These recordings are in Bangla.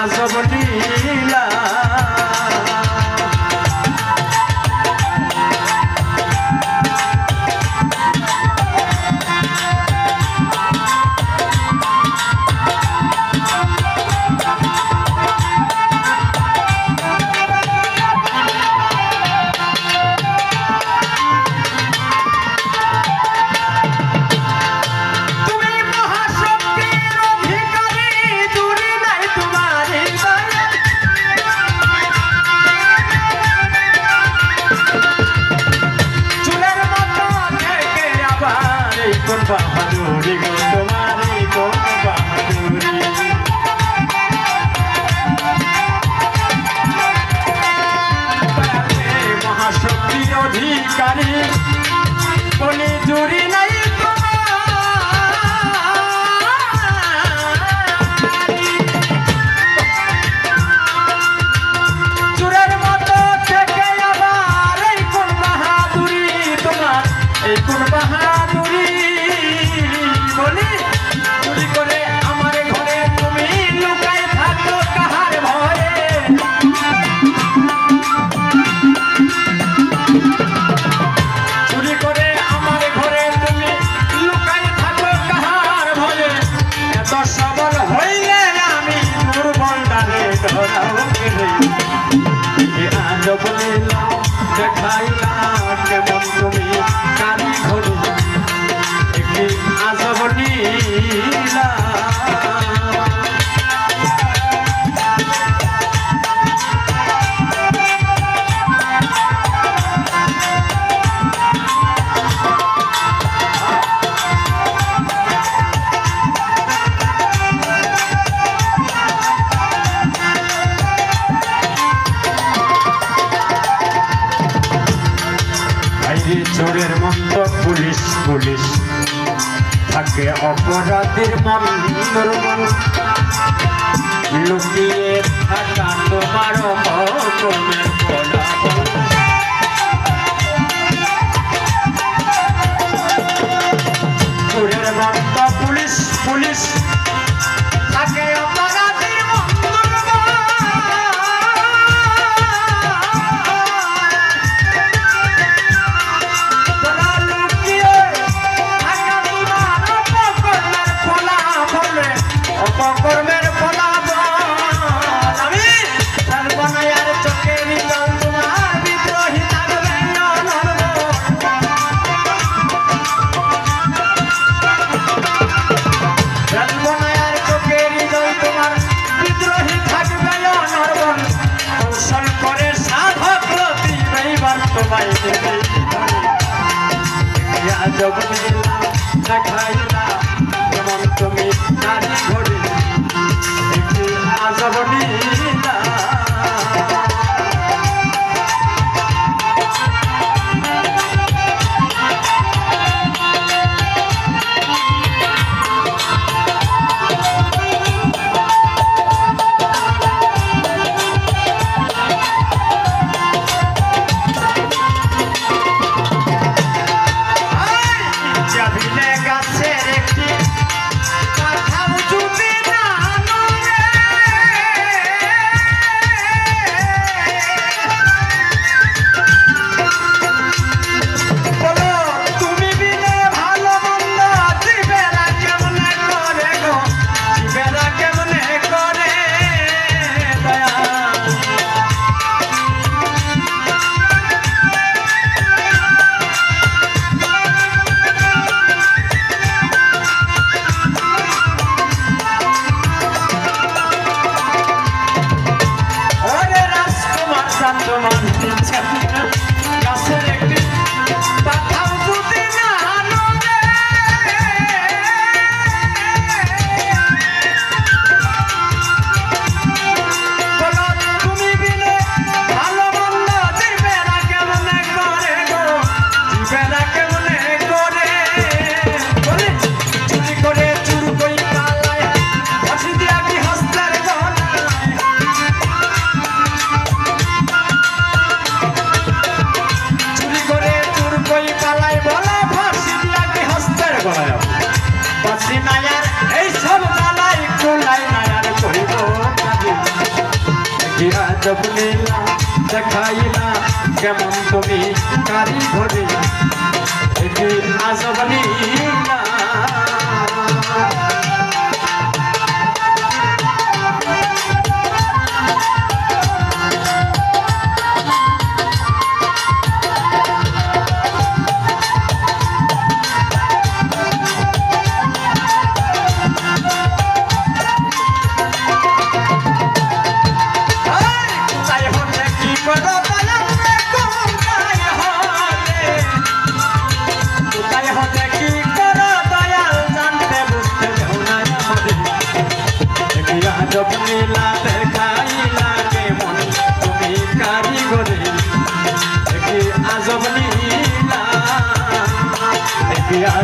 আজব লীলা বইলা দেখাইলা কেমন তুমি কারি ঘর একটি আজব চোরের মন্দ পুলিশ পুলিশ। থাকে অপরাধের মন্দরমন লুকিয়ে থাকা তোমার অপকর্মের জগদীলা দেখাইলা যেমন তুমি নারী আজব লীলা দেখাইলা কেমন তুমি কারি ধরিলা। এটি আজব লীলা।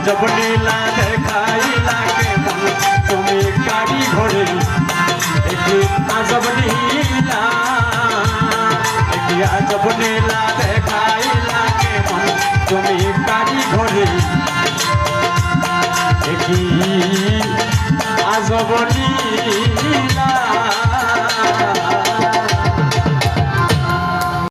আজব নীলা দেখাইলা কেমন তুমি কারিগরি দেখি আজব নীলা দেখি আজব নীলা দেখাইলা কেমন তুমি